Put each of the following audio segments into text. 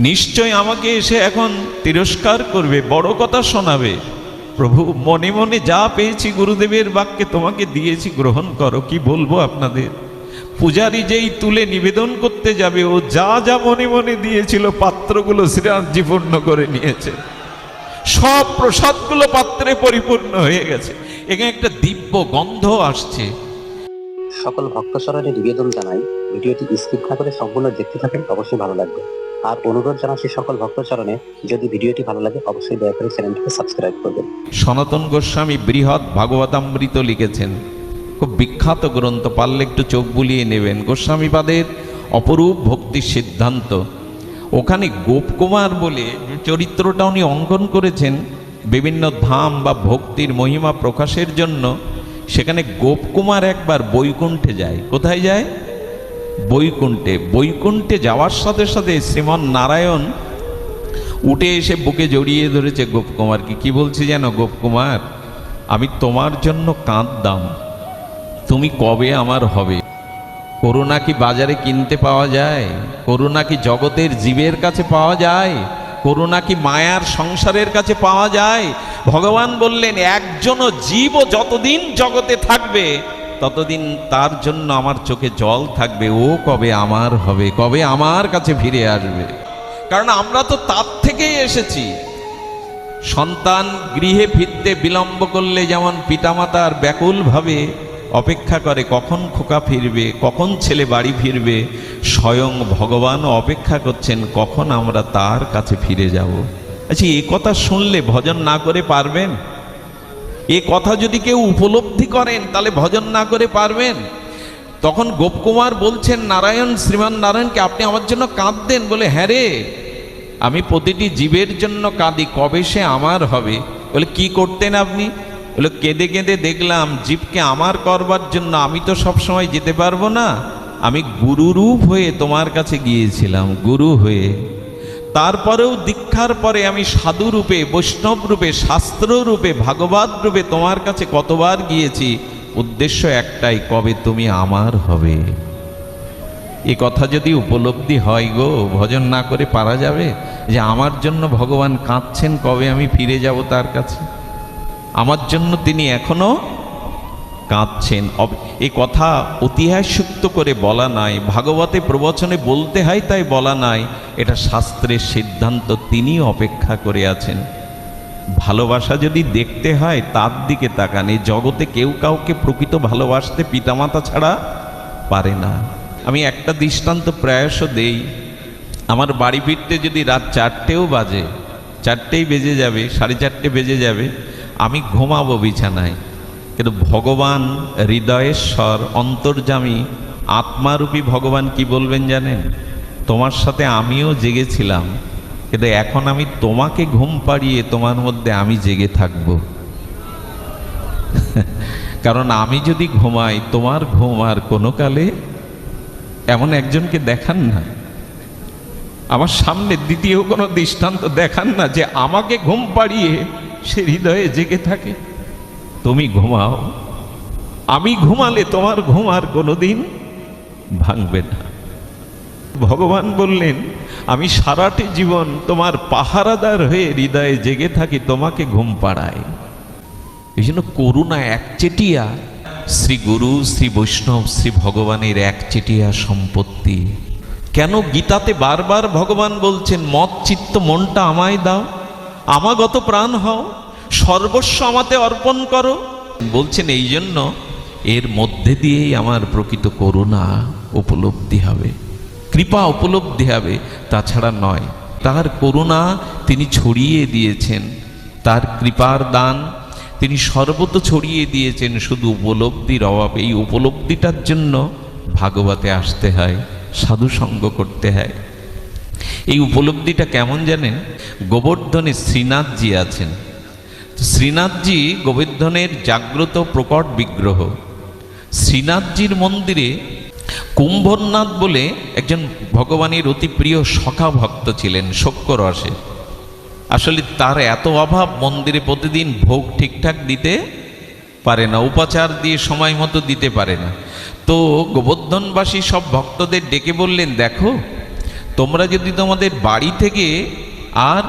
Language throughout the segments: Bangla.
নিশ্চয় আমাকে এসে এখন তিরস্কার করবে, বড় কথা শোনাবে। প্রভু, মনে মনে যা পেয়েছি গুরুদেবের বাক্যে তোমাকে দিয়েছি, গ্রহণ করো, কি বলব আপনাদের? পূজারি যেই তুলে নিবেদন করতে যাবে, ও যা যা মনে মনে দিয়েছিল, পাত্রগুলো শ্রীরাজজি পূর্ণ করে নিয়েছে। সব প্রসাদগুলো পাত্রে পরিপূর্ণ হয়ে গেছে। এখানে একটা দিব্য গন্ধ আসছে। সকল ভক্ত স্মরণে নিবেদন জানাই। ভিডিওটি স্কিপ না করে সম্পূর্ণ দেখতে থাকেন, অবশ্যই ভালো লাগবে। আর অনুরোধ জানাচ্ছি সকল ভক্ত চরণে যদি ভিডিওটি ভালো লাগে, অবশ্যই দয়া করে চ্যানেলটিকে সাবস্ক্রাইব করবেন। সনাতন গোস্বামী বৃহৎ ভাগবতামৃত লিখেছেন। খুব বিখ্যাত গ্রন্থ, পারলে একটু চোখ বুলিয়ে নেবেন। গোস্বামীবাদের অপরূপ ভক্তির সিদ্ধান্ত। ওখানে গোপকুমার বলে চরিত্রটা উনি অঙ্কন করেছেন। বিভিন্ন ধাম বা ভক্তির মহিমা প্রকাশের জন্য। সেখানে গোপকুমার একবার বৈকুণ্ঠে যায়। কোথায় যায়? বৈকুণ্ঠে বৈকুণ্ঠে যাওয়ার সাথে সাথে শ্রীমন নারায়ণ উঠে এসে বুকে জড়িয়ে ধরেছে গোপকুমারকে কি বলছে যেন গোপকুমার আমি তোমার জন্য কাঁদদাম। তুমি কবে আমার হবে? করুণা কি বাজারে কিনতে পাওয়া যায়? করুণা কি জগতের জীবের কাছে পাওয়া যায়? করুণা কি মায়ার সংসারের কাছে পাওয়া যায়? ভগবান বললেন, একজনও জীবও যতদিন জগতে থাকবে ততদিন তার জন্য আমার চোখে জল থাকবে, ও কবে আমার হবে, কবে আমার কাছে ফিরে আসবে? কারণ আমরা তো তার থেকেই এসেছি। সন্তান গৃহে ফিরতে বিলম্ব করলে যেমন পিতামাতার ব্যাকুলভাবে অপেক্ষা করে, কখন খোকা ফিরবে, কখন ছেলে বাড়ি ফিরবে, স্বয়ং ভগবান অপেক্ষা করছেন, কখন আমরা তার কাছে ফিরে যাব। আচ্ছা এ কথা শুনলে ভজন না করে পারবেন? এ কথা যদি কেউ উপলব্ধি করেন, তাহলে ভজন না করে পারবেন। তখন গোপকুমার বলছেন, নারায়ণ, শ্রীমান নারায়ণকে আপনি আমার জন্য কাঁদতেন। বলে হ্যাঁ রে, আমি প্রতিটি জীবের জন্য কাঁদি, কবে সে আমার হবে? বলে, কি করতেন আপনি? বলে, কেঁদে কেঁদে দেখলাম জীবকে আমার করবার জন্য আমি তো সব সময় যেতে পারব না। আমি গুরুরূপ হয়ে তোমার কাছে গিয়েছিলাম, গুরু হয়ে। তারপরেও দীক্ষার পরে আমি সাধু রূপে, বৈষ্ণব রূপে, শাস্ত্র রূপে, ভাগবত রূপে তোমার কাছে কতবার গিয়েছি? উদ্দেশ্য একটাই, কবে তুমি আমার হবে? এ কথা যদি উপলব্ধি হয় গো, ভজন না করে পারা যাবে? যে আমার জন্য ভগবান কাঁদছেন, কবে আমি ফিরে যাব তার কাছে? আমার জন্য তিনি এখনও কাঁদছেন। এ কথা ঐতিহাসিক্ত করে বলা নাই। ভাগবতে প্রবচনে বলতে হয়, তাই বলা নাই। এটা শাস্ত্রের সিদ্ধান্ত তিনি অপেক্ষা করে আছেন। ভালোবাসা যদি দেখতে হয়, তার দিকে তাকান। এই জগতে কেউ কাউকে প্রকৃত ভালোবাসতে পিতামাতা ছাড়া পারে না। আমি একটা দৃষ্টান্ত প্রায়শ দেই। আমার বাড়ি ফিরতে যদি রাত চারটেও বাজে, চারটেই বেজে যাবে, সাড়ে চারটে বেজে যাবে, আমি ঘুমাবো বিছানায়। কিন্তু ভগবান হৃদয়েশ্বর অন্তর্জামী আত্মারূপী ভগবান কি বলবেন জানেন? তোমার সাথে আমিও জেগেছিলাম, কিন্তু এখন আমি তোমাকে ঘুম পাড়িয়ে তোমার মধ্যে আমি জেগে থাকব। কারণ আমি যদি ঘুমাই, তোমার ঘুম আর কোনো কালে এমন একজনকে দেখান না। আমার সামনে দ্বিতীয় কোনো দৃষ্টান্ত দেখান না যে আমাকে ঘুম পাড়িয়ে সে হৃদয়ে জেগে থাকে। তুমি ঘুমাও। আমি ঘুমালে তোমার ঘুম আর কোনোদিন ভাঙবে না। ভগবান বললেন, আমি সারাটি জীবন তোমার পাহারাদার হয়ে হৃদয়ে জেগে থাকি, তোমাকে ঘুম পাড়ায় এই জন্য করুণা একচেটিয়া শ্রী গুরু, শ্রী বৈষ্ণব, শ্রী ভগবানের একচেটিয়া সম্পত্তি। কেন গীতাতে বারবার ভগবান বলছেন, মত, চিত্ত, মনটা আমায় দাও, আমাগত প্রাণ হও। সর্বস্ব আমাতে অর্পণ করো। বলছেন, এই জন্য এর মধ্যে দিয়েই আমার প্রকৃত করুণা উপলব্ধি হবে, কৃপা উপলব্ধি হবে। তাছাড়া নয় তার করুণা তিনি ছড়িয়ে দিয়েছেন, তার কৃপার দান তিনি সর্বত ছড়িয়ে দিয়েছেন, শুধু উপলব্ধির অভাব। এই উপলব্ধিটার জন্য ভাগবতে আসতে হয়, সাধু সঙ্গ করতে হয়। এই উপলব্ধিটা কেমন জানেন? গোবর্ধনে শ্রীনাথজি আছেন। শ্রীনাথজি গোবর্ধনের জাগ্রত প্রকট বিগ্রহ। শ্রীনাথজির মন্দিরে কুম্ভরনাথ বলে একজন ভগবানের অতি প্রিয় সখা ভক্ত ছিলেন শক্য রসে আসলে তার এত অভাব মন্দিরে প্রতিদিন ভোগ ঠিকঠাক দিতে পারে না, উপাচার দিয়ে সময় মতো দিতে পারে না। তো গোবর্ধনবাসী সব ভক্তদের ডেকে বললেন, দেখো, তোমরা যদি তোমাদের বাড়ি থেকে আর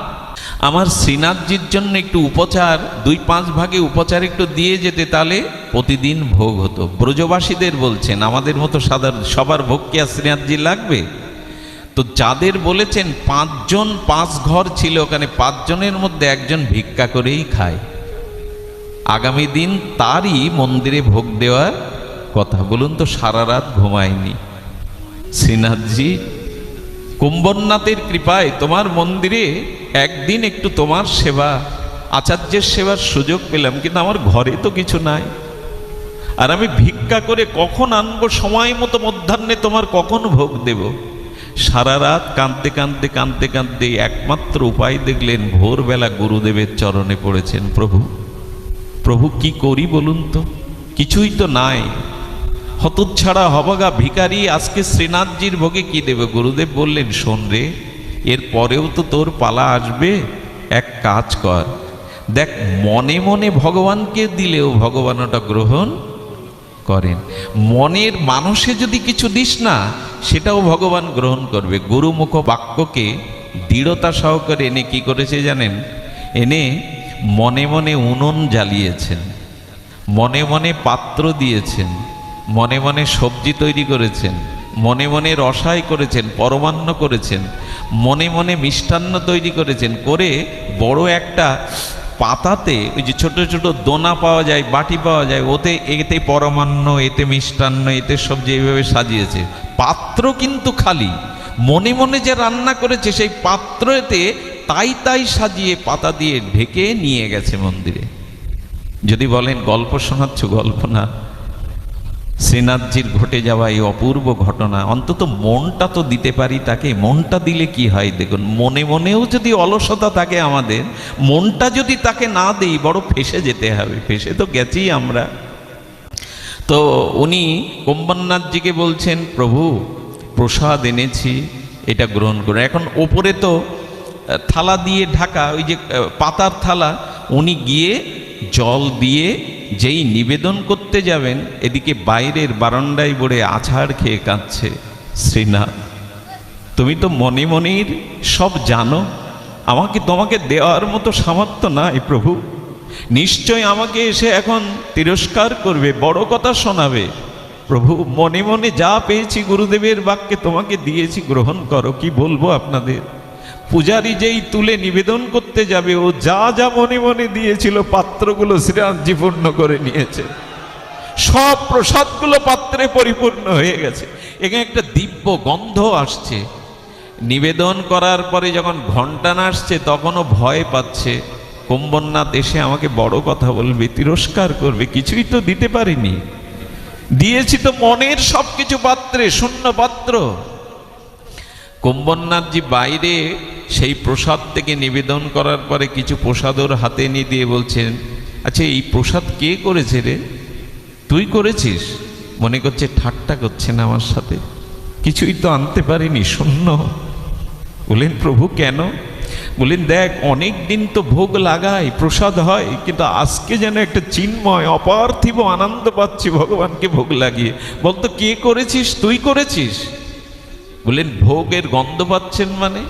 আমার শ্রীনাথজির জন্য একটু উপচার, দুই পাঁচ ভাগে উপচার একটু দিয়ে যেতে তাহলে প্রতিদিন ভোগ হতো। ব্রজবাসীদের বলছেন, আমাদের মতো সাধারণ, সবার ভোগ কি আর শ্রীনাথজি লাগবে? তো যাদের বলেছেন, পাঁচজন পাঁচ ঘর ছিল, ওখানে পাঁচজনের মধ্যে একজন ভিক্ষা করেই খায়। আগামী দিন তারই মন্দিরে ভোগ দেওয়ার কথা। বলুন তো, সারা রাত ঘুমায়নি। শ্রীনাথজি কুম্ভনাথের কৃপায় তোমার মন্দিরে একদিন একটু তোমার সেবা, আচার্যের সেবার সুযোগ পেলাম, কিন্তু আমার ঘরে তো কিছু নাই। আর আমি ভিক্ষা করে কখন আনব, সময় মতো মধ্যাহ্নে তোমার কখন ভোগ দেব? সারা রাত কাঁদতে কাঁদতে কাঁদতে কাঁদতে একমাত্র উপায় দেখলেন, ভোরবেলা গুরুদেবের চরণে পড়েছেন প্রভু। প্রভু কি করি বলুন তো? কিছুই তো নাই। হতচ্ছাড়া হবগা ভিখারি, আজকে শ্রীনাথজির ভোগে কি দেবে? গুরুদেব বললেন, শোন রে, এর পরেও তো তোর পালা আসবে। এক কাজ কর। দেখ, মনে মনে ভগবানকে দিলেও ভগবান ওটা গ্রহণ করেন। মনের মানুষে যদি কিছু দিস না, সেটাও ভগবান গ্রহণ করবে। গুরুমুখ বাক্যকে দৃঢ়তা সহকারে এনে কি করেছে জানেন? এনে মনে মনে উনুন জ্বালিয়েছেন। মনে মনে পাত্র দিয়েছেন। মনে মনে সবজি তৈরি করেছেন, মনে মনে রসাই করেছেন, পরমান্ন করেছেন, মনে মনে মিষ্টান্ন তৈরি করেছেন, করে বড় একটা পাতাতে ওই যে ছোট ছোট দোনা পাওয়া যায়, বাটি পাওয়া যায়, ওতে এতে পরমান্ন, এতে মিষ্টান্ন, এতে সবজি এইভাবে সাজিয়েছে। পাত্র কিন্তু খালি। মনে মনে যে রান্না করেছে সেই পাত্রতে তাই তাই সাজিয়ে পাতা দিয়ে ঢেকে নিয়ে গেছে মন্দিরে। যদি বলেন গল্প শোনাচ্ছ, গল্প না। শ্রীনাথজির ঘটে যাওয়া এই অপূর্ব ঘটনা, অন্তত মনটা তো দিতে পারি তাকে। মনটা দিলে কি হয় দেখুন, মনে মনেও যদি অলসতা থাকে আমাদের, মনটা যদি তাকে না দেই, বড় ফেসে যেতে হবে, ফেসে তো গেছি আমরা। তো উনি কোম্বান্নাথজিকে বলছেন, প্রভু, প্রসাদ এনেছি, এটা গ্রহণ করে এখন ওপরে তো থালা দিয়ে ঢাকা, ওই যে পাতার থালা, উনি গিয়ে জল দিয়ে যেই নিবেদন করতে যাবেন, এদিকে বাইরের বারান্দায় বড়ে আছাড় খেয়ে কাঁদছে শ্রীনাথ তুমি তো মনে মনের সব জানো, আমাকে তোমাকে দেওয়ার মতো সামর্থ্য নাই প্রভু। নিশ্চয় আমাকে এসে এখন তিরস্কার করবে, বড় কথা শোনাবে। প্রভু, মনে মনে যা পেয়েছি গুরুদেবের বাক্যে তোমাকে দিয়েছি, গ্রহণ করো, কি বলব আপনাদের? পূজারি যেই তুলে নিবেদন করতে যাবে, ও যা যা মনে মনে দিয়েছিল, পাত্রগুলো শ্রীরামজি পূর্ণ করে নিয়েছে। সব প্রসাদগুলো পাত্রে পরিপূর্ণ হয়ে গেছে। এখানে একটা দিব্য গন্ধ আসছে। নিবেদন করার পরে যখন ঘণ্টা আসছে তখনও ভয় পাচ্ছে। কুম্ভনাথ এসে আমাকে বড় কথা বলবে, তিরস্কার করবে, কিছুই তো দিতে পারিনি। দিয়েছি তো মনের সব কিছু পাত্রে, শূন্য পাত্র। কুম্ভনাথজি বাইরে সেই প্রসাদ থেকে নিবেদন করার পরে কিছু প্রসাদ ওর হাতে নিয়ে দিয়ে বলছেন আচ্ছা এই প্রসাদ কে করেছে রে? তুই করেছিস? মনে করছে, ঠাট্টা করছেন আমার সাথে। কিছুই তো আনতে পারিনি শূন্য বললেন প্রভু, কেন? বললেন দেখ, অনেক দিন তো ভোগ লাগাই, প্রসাদ হয়, কিন্তু আজকে যেন একটা চিন্ময়, অপার্থিব আনন্দ পাচ্ছি ভগবানকে ভোগ লাগিয়ে। বলতো, কে করেছিস? তুই করেছিস? বললেন ভোগের গন্ধ পাচ্ছেন মানে?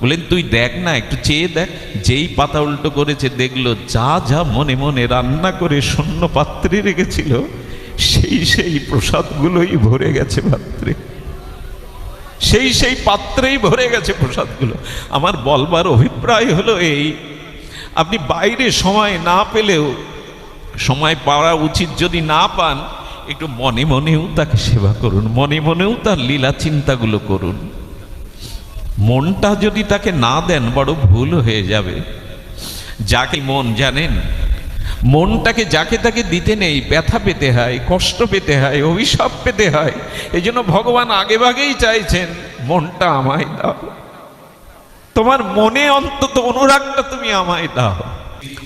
বললেন তুই দেখ না, একটু চেয়ে দেখ। যেই পাতা উল্টো করেছে, দেখল যা যা মনে মনে রান্না করে শূন্য পাত্রে রেখেছিল, সেই সেই প্রসাদগুলোই ভরে গেছে পাত্রে সেই সেই পাত্রেই ভরে গেছে প্রসাদগুলো। আমার বলবার অভিপ্রায় হলো এই, আপনি বাইরে সময় না পেলেও, সময় পাওয়া উচিত যদি না পান, একটু মনে মনেও তাকে সেবা করুন, মনে মনেও তার লীলা চিন্তাগুলো করুন। মনটা যদি তাকে না দেন, বড় ভুল হয়ে যাবে। যাকে মন জানেন, মনটাকে যাকে তাকে দিতে নেই, ব্যথা পেতে হয়, কষ্ট পেতে হয়, অভিশাপ পেতে হয় এই জন্য ভগবান আগে ভাগেই চাইছেন, মনটা আমায় দাও। তোমার মনে অন্তত অনুরাগটা তুমি আমায় দাও।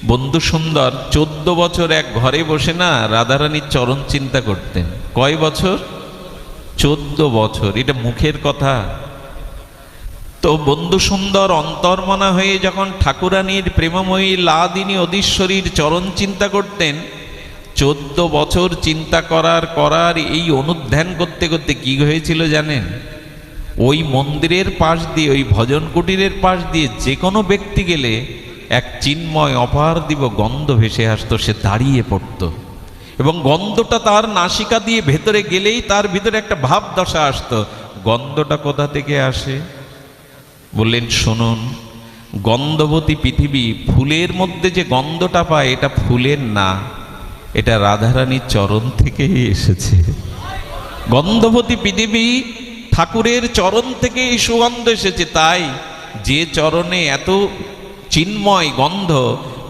বন্ধু সুন্দর, চোদ্দ বছর এক ঘরে বসে না রাধারানীর চরণ চিন্তা করতেন। কয় বছর? চোদ্দ বছর, এটা মুখের কথা। তো বন্ধু সুন্দর অন্তর্মনা হয়ে যখন ঠাকুরানীর প্রেমময়ী লাদিনী অধীশ্বরীর চরণ চিন্তা করতেন, চোদ্দ বছর চিন্তা করার করার এই অনুধ্যান করতে করতে কি হয়েছিল জানেন? ওই মন্দিরের পাশ দিয়ে, ওই ভজন কুটিরের পাশ দিয়ে যে কোনো ব্যক্তি গেলে এক চিন্ময় অপার দিব গন্ধ ভেসে আসতো, সে দাঁড়িয়ে পড়তো। এবং গন্ধটা তার নাসিকা দিয়ে ভেতরে গেলেই তার ভিতরে একটা ভাব দশা আসতো, গন্ধটা কোথা থেকে আসে? বললেন, শুনুন, গন্ধবতী পৃথিবী ফুলের মধ্যে যে গন্ধটা পায়, এটা ফুলের না, এটা রাধারানীর চরণ থেকেই এসেছে। গন্ধবতী পৃথিবী ঠাকুরের চরণ থেকে সুগন্ধ এসেছে, তাই যে চরণে এত চিন্ময় গন্ধ,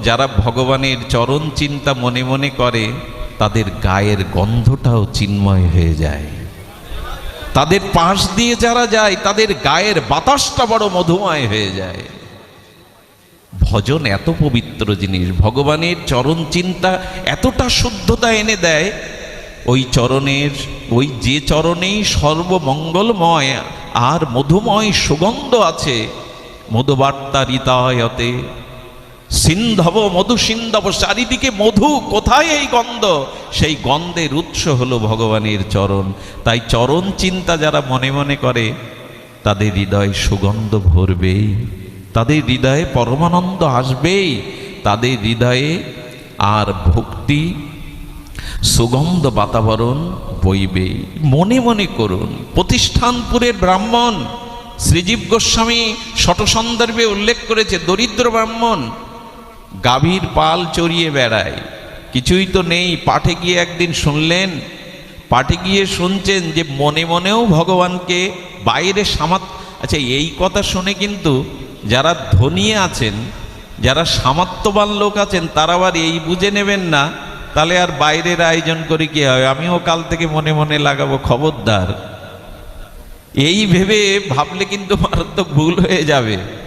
যারা ভগবানের চরণ চিন্তা মনে মনে করে, তাদের গায়ের গন্ধটাও চিন্ময় হয়ে যায়। তাদের পাশ দিয়ে যারা যায়, তাদের গায়ের বাতাসটা বড় মধুময় হয়ে যায়। ভজন এত পবিত্র জিনিস। ভগবানের চরণ চিন্তা এতটা শুদ্ধতা এনে দেয়, ওই চরণের, ওই যে চরণেই সর্বমঙ্গলময় আর মধুময় সুগন্ধ আছে, মধুবার্তা রিতায়তে। সিন্ধব মধু সিন্ধব, চারিদিকে মধু, কোথায় এই গন্ধ? সেই গন্ধের উৎস হলো ভগবানের চরণ। তাই চরণ চিন্তা যারা মনে মনে করে, তাদের হৃদয় সুগন্ধ ভরবেই, তাদের হৃদয়ে পরমানন্দ আসবেই, তাদের হৃদয়ে আর ভক্তি, সুগন্ধ বাতাবরণ বইবে মনে মনে করুন, প্রতিষ্ঠানপুরের ব্রাহ্মণ শ্রীজীব গোস্বামী শত সন্দর্ভে উল্লেখ করেছে, দরিদ্র ব্রাহ্মণ গাভীর পাল চড়িয়ে বেড়ায়। কিছুই তো নেই। পাঠে গিয়ে একদিন শুনলেন, পাঠে গিয়ে শুনছেন যে মনে মনেও ভগবানকে বাইরে সামাত আচ্ছা এই কথা শুনে কিন্তু যারা ধনী আছেন, যারা সামর্থ্যবান লোক আছেন, তারা আবার এই বুঝে নেবেন না, তাহলে আর বাইরের আয়োজন করে কি হয়? আমিও কাল থেকে মনে মনে লাগাবো, খবরদার। এই ভেবে ভাবলে কিন্তু মারাত্মক ভুল হয়ে যাবে।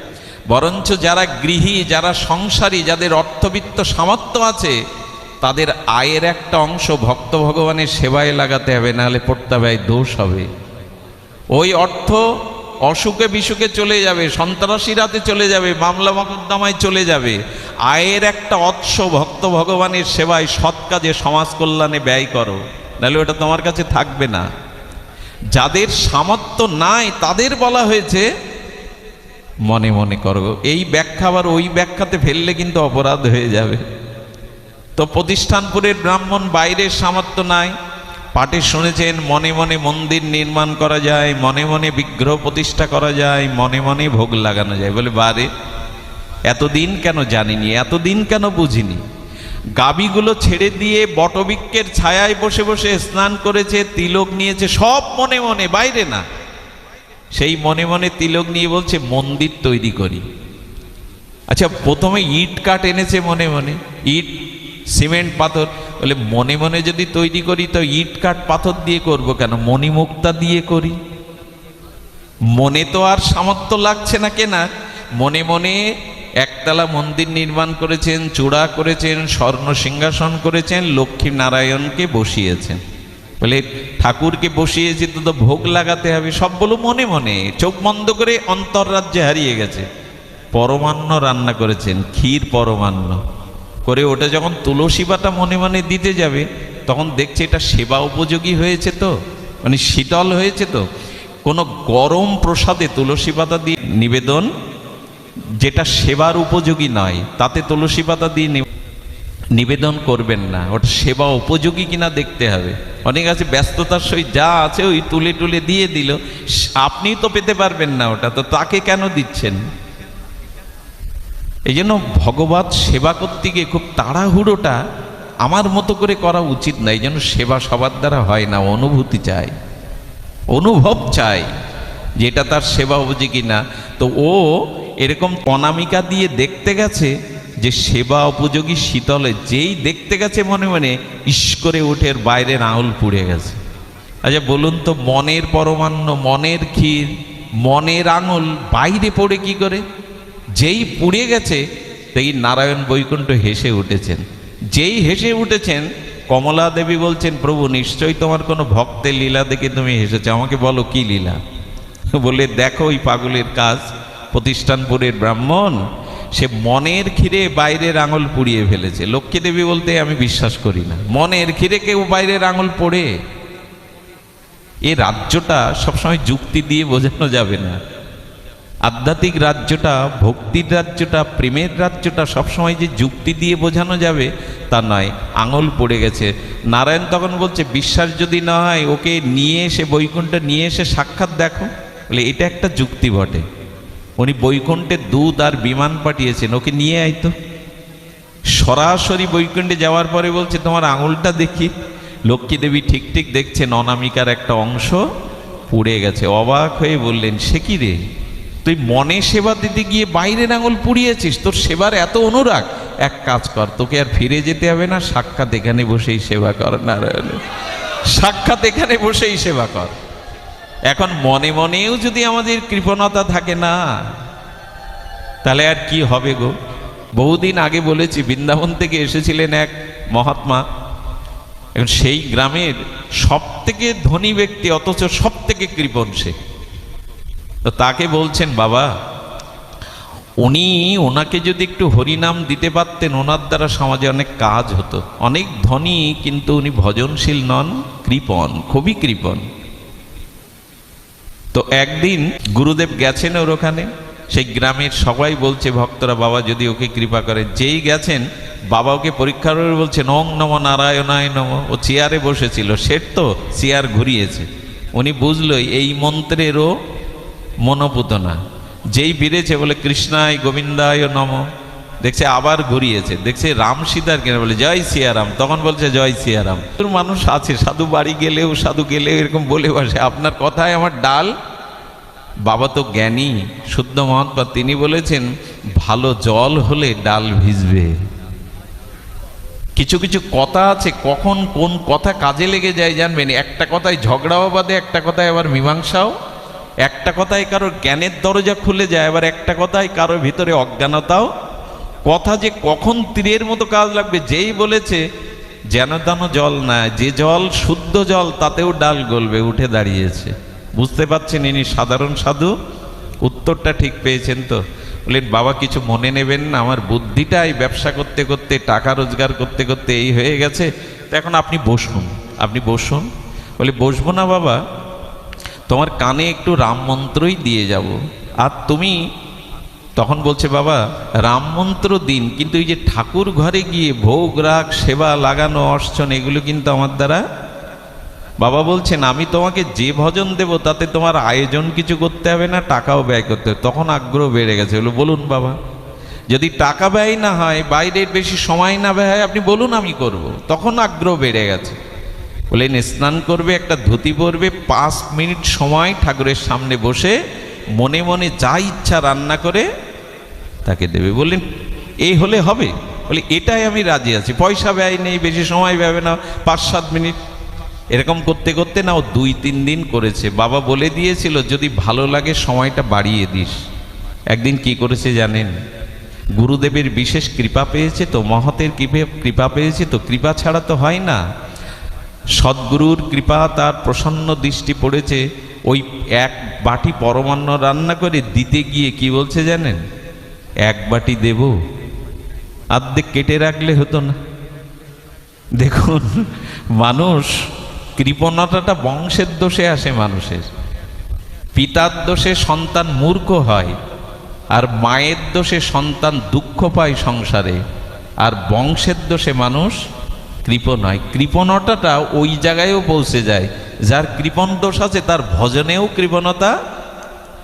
বরঞ্চ যারা গৃহী, যারা সংসারী, যাদের অর্থবিত্ত সামর্থ্য আছে, তাদের আয়ের একটা অংশ ভক্ত ভগবানের সেবায় লাগাতে হবে, নাহলে পড়তে হবে দোষ হবে। ওই অর্থ অসুখে বিসুখে চলে যাবে, সন্ত্রাসী রাতে চলে যাবে, মামলা মকদ্দমায় চলে যাবে। আয়ের একটা অৎস ভক্ত ভগবানের সেবায় সৎ কাজে সমাজ কল্যাণে ব্যয় করো, নাহলে ওটা তোমার কাছে থাকবে না। যাদের সামর্থ্য নাই, তাদের বলা হয়েছে মনে মনে করো, এই ব্যাখ্যা আবার ওই ব্যাখ্যাতে ফেললে কিন্তু অপরাধ হয়ে যাবে। তো প্রতিষ্ঠানপুরের ব্রাহ্মণ বাইরের সামর্থ্য নাই। পাঠে শুনেছেন, মনে মনে মন্দির নির্মাণ করা যায়, মনে মনে বিগ্রহ প্রতিষ্ঠা করা যায়, মনে মনে ভোগ লাগানো যায়। বলে, বারে, এতদিন কেন জানিনি, এতদিন কেন বুঝিনি? গাবিগুলো ছেড়ে দিয়ে বটবৃক্ষের ছায়ায় বসে বসে স্নান করেছে, তিলক নিয়েছে, সব মনে মনে, বাইরে না। সেই মনে মনে তিলক নিয়ে বলছে, মন্দির তৈরি করি। আচ্ছা প্রথমে ইট কাঠ এনেছে মনে মনে, ইট, সিমেন্ট, পাথর, বলে মনে মনে যদি তৈরি করি, তো ইট কাঠ, পাথর দিয়ে করব কেন? মণিমুক্তা দিয়ে করি। মনে তো আর সামর্থ্য লাগছে না কেনা। মনে মনে একতলা মন্দির নির্মাণ করেছেন, চূড়া করেছেন, স্বর্ণ সিংহাসন করেছেন লক্ষ্মী নারায়ণকে বসিয়েছেন। বলে, ঠাকুরকে বসিয়েছি তো তো ভোগ লাগাতে হবে, সব বলো মনে মনে, চোখ বন্ধ করে অন্তর্রাজ্যে হারিয়ে গেছে। পরমান্ন রান্না করেছেন, ক্ষীর পরমান্ন। করে ওটা যখন তুলসী পাতা মনে মনে দিতে যাবে, তখন দেখছে এটা সেবা উপযোগী হয়েছে তো মানে শীতল হয়েছে তো। কোনো গরম প্রসাদে তুলসী পাতা দিয়ে নিবেদন, যেটা সেবার উপযোগী নয়, তাতে তুলসী পাতা দিয়ে নিবেদন করবেন না। ওটা সেবা উপযোগী কিনা দেখতে হবে। অনেক আছে ব্যস্ততার সহিত যা আছে ওই তুলে তুলে দিয়ে দিল। আপনি তো পেতে পারবেন না ওটা, তো তাকে কেন দিচ্ছেন? এই জন্য ভগবত সেবা করতে গিয়ে খুব তাড়াহুড়োটা আমার মতো করে করা উচিত না। এই জন্য সেবা সবার দ্বারা হয় না, অনুভূতি চাই। অনুভব চাই যেটা তার সেবা উপযোগী না। তো ও এরকম অনামিকা দিয়ে দেখতে গেছে যে সেবা উপযোগী শীতলে যেই দেখতে গেছে মনে মনে, ইস করে উঠে এর বাইরের আঙুল পুড়ে গেছে। আচ্ছা বলুন তো, মনের পরমান্ন, মনের ক্ষীর, মনের আঙুল বাইরে পড়ে কি করে? যেই পুড়ে গেছে, সেই নারায়ণ বৈকুণ্ঠ হেসে উঠেছেন। যেই হেসে উঠেছেন, কমলা দেবী বলছেন, প্রভু, নিশ্চয়ই তোমার কোনো ভক্তের লীলা দেখে তুমি হেসেছো। আমাকে বলো, কি লীলা? বলে, দেখো, ওই পাগলের কাজ, প্রতিষ্ঠানপুরের ব্রাহ্মণ সে মনের ক্ষীরে বাইরের আঙুল পুড়িয়ে ফেলেছে। লক্ষ্মী দেবী বলতে আমি বিশ্বাস করি না। মনের ক্ষীরে কেউ বাইরের আঙুল পড়ে। এ রাজ্যটা সবসময় যুক্তি দিয়ে বোঝানো যাবে না। আধ্যাত্মিক রাজ্যটা, ভক্তির রাজ্যটা, প্রেমের রাজ্যটা সবসময় যে যুক্তি দিয়ে বোঝানো যাবে, তা নয়, আঙুল পড়ে গেছে। নারায়ণ তখন বলছে, বিশ্বাস যদি না হয়, ওকে নিয়ে এসে বৈকুণ্ঠ নিয়ে এসে সাক্ষাৎ দেখো। বলে, এটা একটা যুক্তি বটে। উনি বৈকুণ্ঠে দুধ আর বিমান পাঠিয়েছেন, ওকে নিয়ে আইতো সরাসরি বৈকুণ্ঠে যাওয়ার পরে বলছে, তোমার আঙুলটা দেখি। লক্ষ্মী দেবী ঠিক ঠিক দেখছেন, অনামিকার একটা অংশ পুড়ে গেছে। অবাক হয়ে বললেন, সে কি রে? তুই মনে সেবা দিতে গিয়ে বাইরের আঙুল পুড়িয়েছিস, তোর সেবার এত অনুরাগ। এক কাজ কর, তোকে আর ফিরে যেতে হবে না, সাক্ষাৎ এখানে বসেই সেবা কর, নারায়ণের। সাক্ষাৎ এখানে বসেই সেবা কর। এখন মনে মনেও যদি আমাদের কৃপণতা থাকে না, তাহলে আর কি হবে গো? বহুদিন আগে বলেছি, বৃন্দাবন থেকে এসেছিলেন এক মহাত্মা। এখন সেই গ্রামের সব থেকে ধনী ব্যক্তি, অথচ সব থেকে কৃপণ সে। তো তাকে বলছেন, বাবা, উনি ওনাকে যদি একটু হরিনাম দিতে পারতেন, ওনার দ্বারা সমাজে অনেক কাজ হতো। অনেক ধনী, কিন্তু উনি ভজনশীল নন, কৃপণ, খুবই কৃপণ। তো একদিন গুরুদেব গেছেন ওর ওখানে। সেই গ্রামের সবাই বলছে, ভক্তরা, বাবা যদি ওকে কৃপা করেন যেই গেছেন, বাবা ওকে পরীক্ষা করে বলছেন ওং নম নারায়ণায় নম। ও চেয়ারে বসেছিল। সেট তো চেয়ার ঘুরিয়েছে। উনি বুঝলো এই মন্ত্রেরও মনোপুত না যেই ফিরেছে বলে, কৃষ্ণায় গোবিন্দায় নম। দেখছে আবার ঘুরিয়েছে দেখছে রাম সীতার কেন বলে, জয় সিয়ারাম। তখন বলছে, জয় সিয়ারাম। মানুষ আছে, সাধু বাড়ি গেলেও, সাধু গেলেও এরকম বলে বসে। আপনার কথায় আমার ডাল। বাবা তো জ্ঞানী, শুদ্ধ মহাত্মা। তিনি বলেছেন, ভালো জল হলে ডাল ভিজবে। কিছু কিছু কথা আছে, কখন কোন কথা কাজে লেগে যায় জানবেন? একটা কথায় ঝগড়াও বাদে একটা কথায় আবার মীমাংসাও। একটা কথায় কারোর জ্ঞানের দরজা খুলে যায়, আবার একটা কথায় কারোর ভিতরে অজ্ঞানতাও। কথা যে কখন তীরের মতো কাজ লাগবে, যেই বলেছে, যেন তেন জল না যে জল শুদ্ধ জল, তাতেও ডাল গলবে, উঠে দাঁড়িয়েছে। বুঝতে পারছেন ইনি সাধারণ সাধু? উত্তরটা ঠিক পেয়েছেন তো? বললেন বাবা, কিছু মনে নেবেন না, আমার বুদ্ধিটাই ব্যবসা করতে করতে, টাকা রোজগার করতে করতে এই হয়ে গেছে। তো এখন আপনি বসুন আপনি বসুন। বলে, বসবো না বাবা, তোমার কানে একটু রাম মন্ত্রই দিয়ে যাব। আর তুমি তখন বলছে, বাবা, রাম মন্ত্র দিন, কিন্তু এই যে ঠাকুর ঘরে গিয়ে ভোগ, রাগ, সেবা, লাগানো, অর্চন, এগুলো কিন্তু আমার দ্বারা বাবা বলছেন, আমি তোমাকে যে ভজন দেব, তাতে তোমার আয়োজন কিছু করতে হবে না, টাকাও ব্যয় করতে হবে তখন আগ্রহ বেড়ে গেছে বলো বলুন বাবা, যদি টাকা ব্যয় না হয়, বাইরের বেশি সময় না ব্যয় হয়, আপনি বলুন আমি করব। তখন আগ্রহ বেড়ে গেছে বললেন স্নান করবে, একটা ধুতি পরবে, পাঁচ মিনিট সময় ঠাকুরের সামনে বসে মনে মনে যা ইচ্ছা রান্না করে তাকে দেবে। বললেন এই হলে হবে? বলে, এটাই আমি রাজি আছি। পয়সা ব্যয় নেই, বেশি সময় ব্যয় না পাঁচ সাত মিনিট। এরকম করতে করতে না ও দুই তিন দিন করেছে। বাবা বলে দিয়েছিল, যদি ভালো লাগে সময়টা বাড়িয়ে দিস। একদিন কি করেছে জানেন? গুরুদেবের বিশেষ কৃপা পেয়েছে তো, মহতের কৃপে, কৃপা পেয়েছে তো, কৃপা ছাড়া তো হয় না। সদ্গুরুর কৃপা, তার প্রসন্ন দৃষ্টি পড়েছে। ওই এক বাটি পরমান্ন রান্না করে দিতে গিয়ে কি বলছে জানেন? এক বাটি দেব। আর্ধেক কেটে রাখলে হতো না। দেখুন, মানুষ কৃপণতাটা বংশের দোষে আসে মানুষের। পিতার দোষে সন্তান মূর্খ হয়, আর মায়ের দোষে সন্তান দুঃখ পায় সংসারে। আর বংশের দোষে মানুষ কৃপণ হয়। কৃপণতাটা ওই জায়গায়ও পৌঁছে যায়। যার কৃপণ দোষ আছে, তার ভজনেও কৃপণতা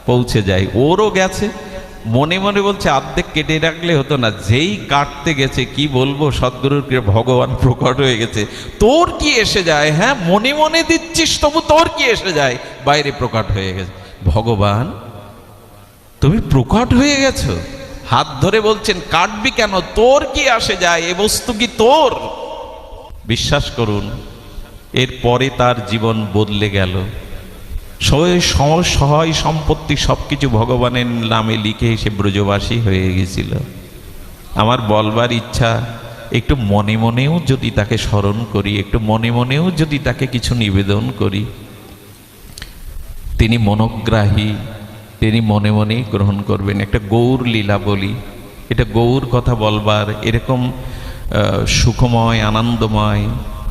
পৌঁছে যায়। ওরও গেছে। মনে মনে বলছে, আর্ধেক কেটে রাখলে হতো না। যেই কাটতে গেছে, কি বলব? সদ্গুরুর ভগবান প্রকট হয়ে গেছে। তোর কি এসে যায় হ্যাঁ? মনে মনে দিচ্ছিস, তবু তোর কি এসে যায়? বাইরে প্রকট হয়ে গেছে। ভগবান, তুমি প্রকট হয়ে গেছো? হাত ধরে বলছেন, কাটবি কেন? তোর কি আসে যায়? এ বস্তু কি তোর? বিশ্বাস করুন, এরপরে তার জীবন বদলে গেল। সহায় সম্পত্তি সব কিছু ভগবানের নামে লিখে সে ব্রজবাসী হয়ে গেছিল। আমার বলবার ইচ্ছা, একটু মনে মনেও যদি তাকে স্মরণ করি, একটু মনে মনেও যদি তাকে কিছু নিবেদন করি, তিনি মনোগ্রাহী, তিনি মনে মনেই গ্রহণ করবেন। একটা গৌর লীলা বলি, এটা গৌর কথা বলবার এরকম সুখময়, আনন্দময়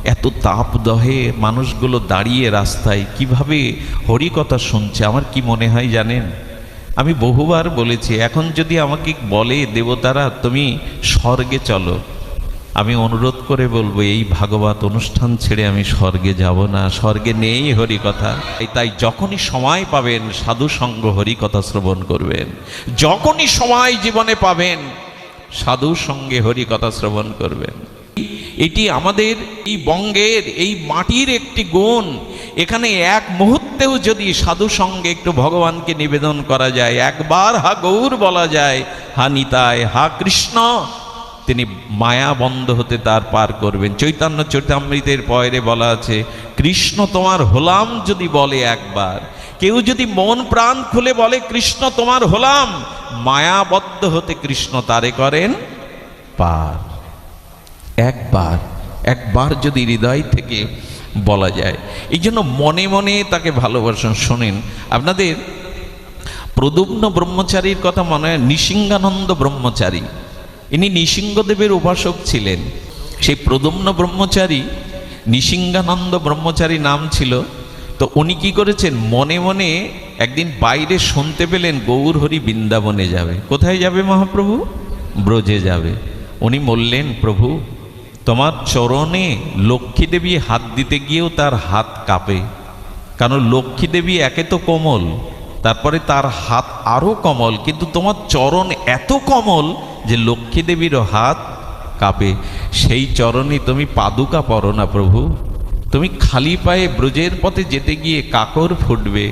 এত তাপদহে মানুষগুলো দাঁড়িয়ে রাস্তায় কীভাবে হরিকথা শুনছে? আমার কি মনে হয় জানেন? আমি বহুবার বলেছি, এখন যদি আমাকে বলে দেবতারা, তুমি স্বর্গে চলো। আমি অনুরোধ করে বলব, এই ভাগবত অনুষ্ঠান ছেড়ে আমি স্বর্গে যাব না, স্বর্গে নেই হরিকথা। তাই যখনই সময় পাবেন, সাধু সঙ্গ হরিকথা শ্রবণ করবেন। যখনই সময় জীবনে পাবেন, সাধু সঙ্গে হরিকথা শ্রবণ করবেন। এটি আমাদের এই বঙ্গের, এই মাটির একটি গুণ। এখানে এক মুহূর্তেও যদি সাধু সঙ্গে একটু ভগবানকে নিবেদন করা যায়, একবার হা গৌর বলা যায়, হা নিতায় হা কৃষ্ণ, তিনি মায়া বন্ধ হতে তার পার করবেন। চৈতন্য চৈতামৃতের পয়রে বলা আছে, কৃষ্ণ তোমার হলাম যদি বলে একবার, কেউ যদি মন প্রাণ খুলে বলে, কৃষ্ণ তোমার হলাম মায়াবদ্ধ হতে কৃষ্ণ তারে করেন পার। একবার একবার যদি হৃদয় থেকে বলা যায়। এই জন্য মনে মনে তাকে ভালোবাসেন। শোনেন, আপনাদের প্রদুম্ন ব্রহ্মচারীর কথা মনে হয় নিসিংহানন্দ ব্রহ্মচারী। ইনি নিসিংহদেবের উপাসক ছিলেন। সেই প্রদুম্ন ব্রহ্মচারী নিসিংহানন্দ ব্রহ্মচারী নাম ছিল। তো উনি কি করেছেন? মনে মনে একদিন বাইরে শুনতে পেলেন গৌর হরি বৃন্দাবনে যাবে। কোথায় যাবে মহাপ্রভু? ব্রজে যাবে। উনি বললেন, প্রভু তোমার চরণে লক্ষ্মী দেবী হাত দিতে গিয়েও তার হাত কাঁপে। কারণ লক্ষ্মী দেবী একে তো কোমল, তারপরে তার হাত আরও কমল, কিন্তু তোমার চরণ এত কমল যে লক্ষ্মী দেবীরও হাত কাঁপে। সেই চরণে তুমি পাদুকা পরো না প্রভু। তুমি খালি পায়ে ব্রজের পথে যেতে গিয়ে কাকর ফুটবে,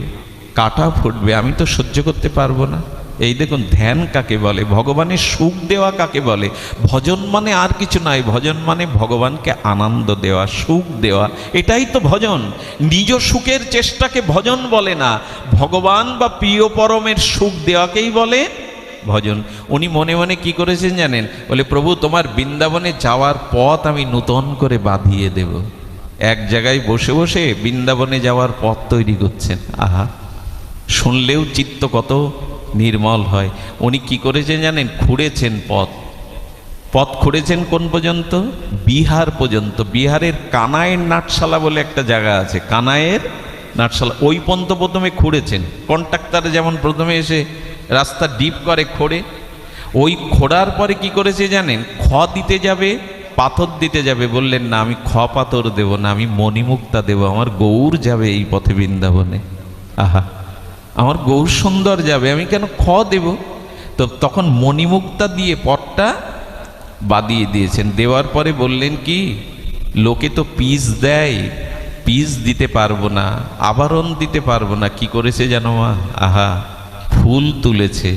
কাটা ফুটবে, আমি তো সহ্য করতে পারব না। এই দেখুন, ধ্যান কাকে বলে? ভগবানের সুখ দেওয়া কাকে বলে? ভজন মানে আর কিছু নাই। ভজন মানে ভগবানকে আনন্দ দেওয়া, সুখ দেওয়া। এটাই তো ভজন। নিজ সুখের চেষ্টাকে ভজন বলে না। ভগবান বা প্রিয় পরমের সুখ দেওয়াকেই বলে ভজন। উনি মনে মনে কি করেছেন জানেন? বলে, প্রভু, তোমার বৃন্দাবনে যাওয়ার পথ আমি নূতন করে বাঁধিয়ে দেব। এক জায়গায় বসে বসে বৃন্দাবনে যাওয়ার পথ তৈরি করছেন। আহা! শুনলেও চিত্ত কত নির্মল হয়। উনি কি করেছেন জানেন? খুঁড়েছেন পথ। পথ খুঁড়েছেন কোন পর্যন্ত? বিহার পর্যন্ত। বিহারের কানায়ের নাটশালা বলে একটা জায়গা আছে। কানায়ের নাটশালা। ওই পর্যন্ত প্রথমে খুঁড়েছেন। কন্ট্রাক্টর যেমন প্রথমে এসে রাস্তা ডিপ করে খোঁড়ে, ওই খোঁড়ার পরে কি করেছে জানেন? খ দিতে যাবে, পাথর দিতে যাবে। বললেন, না, আমি খ পাথর দেব না, আমি মণিমুক্তা দেব। আমার গৌর যাবে এই পথে বৃন্দাবনে। আহা। আমার গৌর সুন্দর যাবে, আমি কেন খ দেব? তো তখন মণিমুক্তা দিয়ে পথটা বাদিয়ে দিয়েছেন। দেওয়ার পরে বললেন কি, লোকে তো পিস দেয়, পিস দিতে পারব না, আবরণ দিতে পারব না, কি করেছে জানো মা? আহা, ফুল তুলেছে।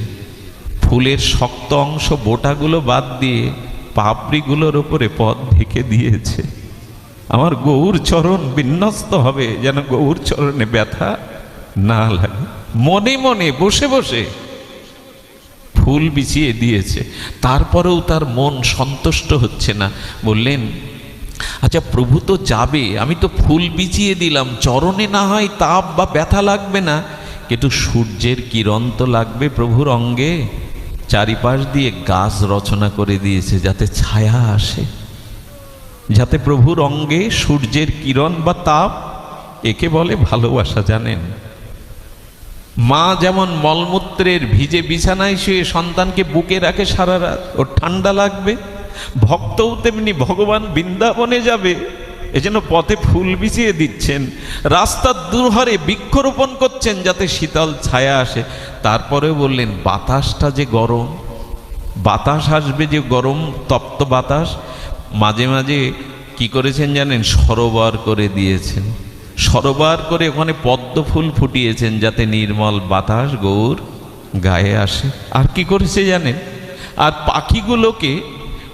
ফুলের শক্ত অংশ বোটাগুলো বাদ দিয়ে পাপড়িগুলোর ওপরে পথ ঢেকে দিয়েছে। আমার গৌর চরণ বিন্যস্ত হবে, যেন গৌর চরণে ব্যথা না লাগে। মনে মনে, বসে বসে ফুল বিছিয়ে দিয়েছে। তারপরেও তার মন সন্তুষ্ট হচ্ছে না। বললেন আচ্ছা প্রভু তো যাবে, আমি তো ফুল বিছিয়ে দিলাম, চরণে না হয় তাপ বা ব্যথা লাগবে না। কিন্তু সূর্যের কিরণ তো লাগবে প্রভুর অঙ্গে। চারিপাশ দিয়ে গাছ রচনা করে দিয়েছে, যাতে ছায়া আসে। যাতে প্রভুর অঙ্গে সূর্যের কিরণ বা তাপ, একে বলে ভালোবাসা, জানেন? মা যেমন মলমূত্রের ভিজে বিছানায় শুয়ে সন্তানকে বুকে রাখে সারা রাত ওর ঠান্ডা লাগবে। ভক্তও তেমনি ভগবান বৃন্দাবনে যাবে। এজন্য পথে ফুল বিছিয়ে দিচ্ছেন। রাস্তার দুর্হরে বৃক্ষরোপণ করছেন যাতে শীতল ছায়া আসে। তারপরেও বললেন, বাতাসটা যে গরম, বাতাস আসবে যে গরম, তপ্ত বাতাস। মাঝে মাঝে কি করেছেন জানেন? সরোবর করে দিয়েছেন। সরোবর করে ওখানে পদ্ম ফুল ফুটিয়েছেন যাতে নির্মল বাতাস গৌর গায়ে আসে। আর কি করেছে জানেন? আর পাখিগুলোকে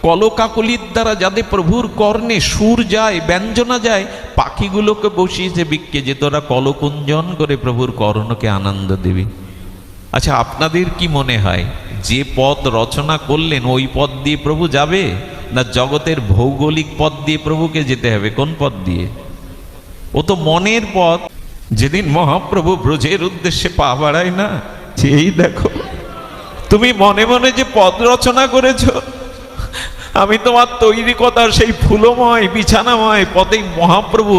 কলকাকলির দ্বারা যাদের প্রভুর কর্ণে সুর যায়, ব্যঞ্জনা যায়, পাখিগুলোকে বসিয়েছে বিক্ষে যে তোরা কলকুঞ্জন করে প্রভুর কর্ণকে আনন্দ দেবে। আচ্ছা আপনাদের কি মনে হয়, যে পদ রচনা করলেন ওই পদ দিয়ে প্রভু যাবে, না জগতের ভৌগোলিক পথ দিয়ে প্রভুকে যেতে হবে? কোন পথ দিয়ে? ও তো মনের পথ। যেদিন মহাপ্রভু ব্রজের উদ্দেশ্যে পা বাড়ায় না, এই দেখো, তুমি মনে মনে যে পদ রচনা করেছ, আমি তোমার তৈরি কথা সেই ফুলময়, বিছানাময় পথে মহাপ্রভু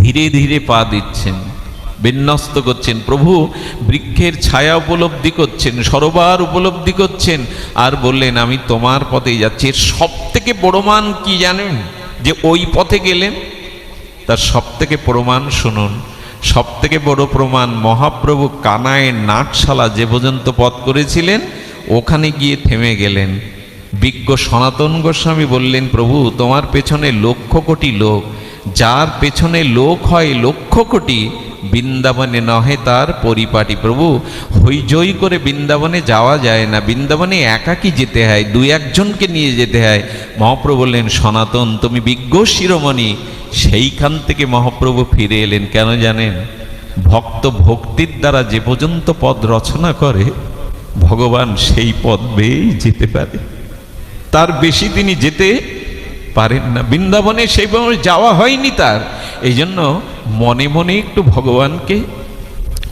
ধীরে ধীরে পা দিচ্ছেন, বিন্যস্ত করছেন, প্রভু বৃক্ষের ছায়া উপলব্ধি করছেন, সরোবার উপলব্ধি করছেন, আর বললেন, আমি তোমার পথে যাচ্ছি। এর সব থেকে বড় মান কি জানেন? যে ওই পথে গেলেন তার সব থেকে প্রমাণ শুনুন সব থেকে বড় প্রমাণ মহাপ্রভু কানায় নাটশালা যে পর্যন্ত পথ করেছিলেন, ওখানে গিয়ে থেমে গেলেন। বিজ্ঞ সনাতন গোস্বামী বললেন, প্রভু, তোমার পেছনে লক্ষ কোটি লোক, যার পেছনে লোক হয় লক্ষ কোটি বৃন্দাবনে নহে তার পরিপাটি প্রভু। হইজই করে বৃন্দাবনে যাওয়া যায় না। বৃন্দাবনে একাকি যেতে হয়? দুই একজনকে নিয়ে যেতে হয়। মহাপ্রভু বললেন, সনাতন, তুমি বিজ্ঞ শিরোমণি। সেইখান থেকে মহাপ্রভু ফিরে এলেন কেন জানেন? ভক্ত ভক্তির দ্বারা যে পর্যন্ত পদ রচনা করে, ভগবান সেই পদ বেয়েই যেতে পারে। তার বেশি তিনি যেতে পারেন না। বৃন্দাবনে সেইভাবে যাওয়া হয়নি তার। এই জন্য মনে মনে একটু ভগবানকে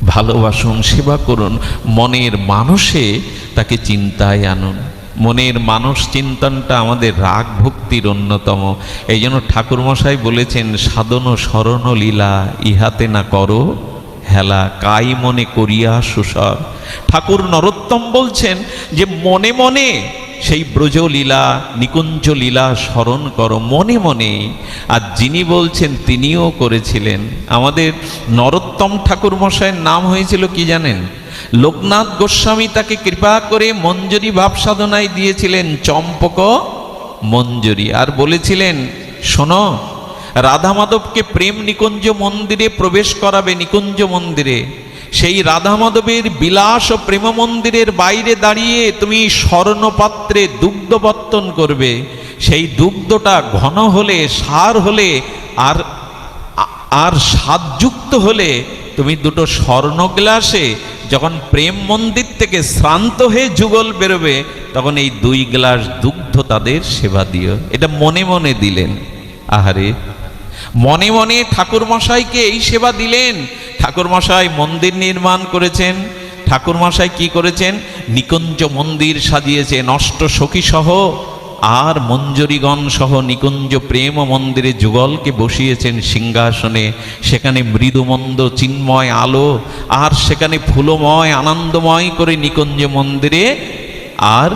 ভালোবাসুন, সেবা করুন। মনের মানুষে তাকে চিন্তায় আনুন। মনের মানুষ চিন্তনটা আমাদের রাগ ভক্তির অন্যতম। এই জন্য ঠাকুরমশাই বলেছেন, সাধন স্মরণ লীলা ইহাতে না করো, হেলা কাই মনে করিয়া সুসর। ঠাকুর নরোত্তম বলছেন যে, মনে মনে সেই ব্রজলীলা, নিকুঞ্জ লীলা স্মরণ করো মনে মনে। আর যিনি বলছেন তিনিও করেছিলেন। আমাদের নরোত্তম ঠাকুর মশাইয়ের নাম হয়েছিল কি জানেন? লোকনাথ গোস্বামী তাকে কৃপা করে মঞ্জুরি ভাব সাধনায় দিয়েছিলেন চম্পক মঞ্জুরি। আর বলেছিলেন, শোনো রাধা মাধবকে প্রেম নিকুঞ্জ মন্দিরে প্রবেশ করাবে নিকুঞ্জ মন্দিরে। সেই রাধা মাধবের বিলাস ও প্রেম মন্দিরের বাইরে দাঁড়িয়ে তুমি স্বর্ণপাত্রে দুগ্ধ বর্তন করবে। সেই দুগ্ধটা ঘন হলে, সার হলে আর আর স্বাদযুক্ত হলে তুমি দুটো স্বর্ণ গ্লাসে যখন প্রেম মন্দির থেকে শ্রান্ত হয়ে যুগল বেরোবে, তখন এই দুই গ্লাস দুগ্ধ তাদের সেবা দিও। এটা মনে মনে দিলেন। আহারে মনে মনে ঠাকুরমশাইকে এই সেবা দিলেন। ঠাকুরমশাই মন্দির নির্মাণ করেছেন। ঠাকুরমশাই কি করেছেন? নিকুঞ্জ মন্দির সাজিয়েছেন সখী সহ। আর মঞ্জুরিগণ সহ নিকুঞ্জ প্রেম মন্দিরে যুগলকে বসিয়েছেন সিংহাসনে। সেখানে মৃদুমন্দ চিন্ময় আলো, আর সেখানে ফুলময়, আনন্দময় করে নিকুঞ্জ মন্দিরে। আর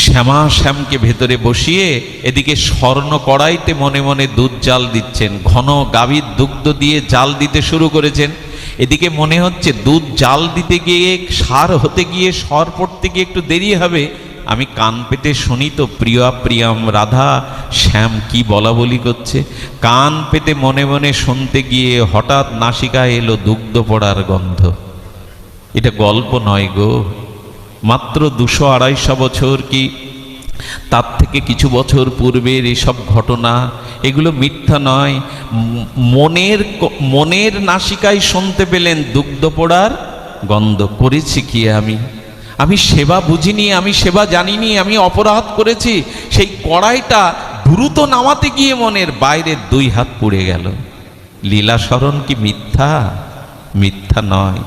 শ্যামা শ্যামকে ভেতরে বসিয়ে এদিকে স্বর্ণ কড়াইতে মনে মনে দুধ জাল দিচ্ছেন, ঘন গাভীর দুগ্ধ দিয়ে জাল দিতে শুরু করেছেন। এদিকে মনে হচ্ছে দুধ জাল দিতে গিয়ে, সার হতে গিয়ে সর পড়তে গিয়ে একটু দেরি হবে। আমি কান পেতে শুনি তো, প্রিয়া প্রিয়াম রাধা, শ্যাম কি বলা বলি করছে? কান পেতে মনে মনে শুনতে গিয়ে হঠাৎ নাসিকায় এলো দুগ্ধ পড়ার গন্ধ। এটা গল্প নয় গো। মাত্র দুশো আড়াইশো বছর কি? তার থেকে কিছু বছর পূর্বের এসব ঘটনা, এগুলো মিথ্যা নয়। মনের মনের নাসিকায় শুনতে পেলেন দুগ্ধ পোড়ার গন্ধ। করেছি কি আমি? আমি সেবা বুঝিনি, আমি সেবা জানিনি, আমি অপরাধ করেছি। সেই কড়াইটা দ্রুত নামাতে গিয়ে মনের বাইরে দুই হাত পুড়ে গেল। লীলা স্মরণ কি মিথ্যা? মিথ্যা নয়।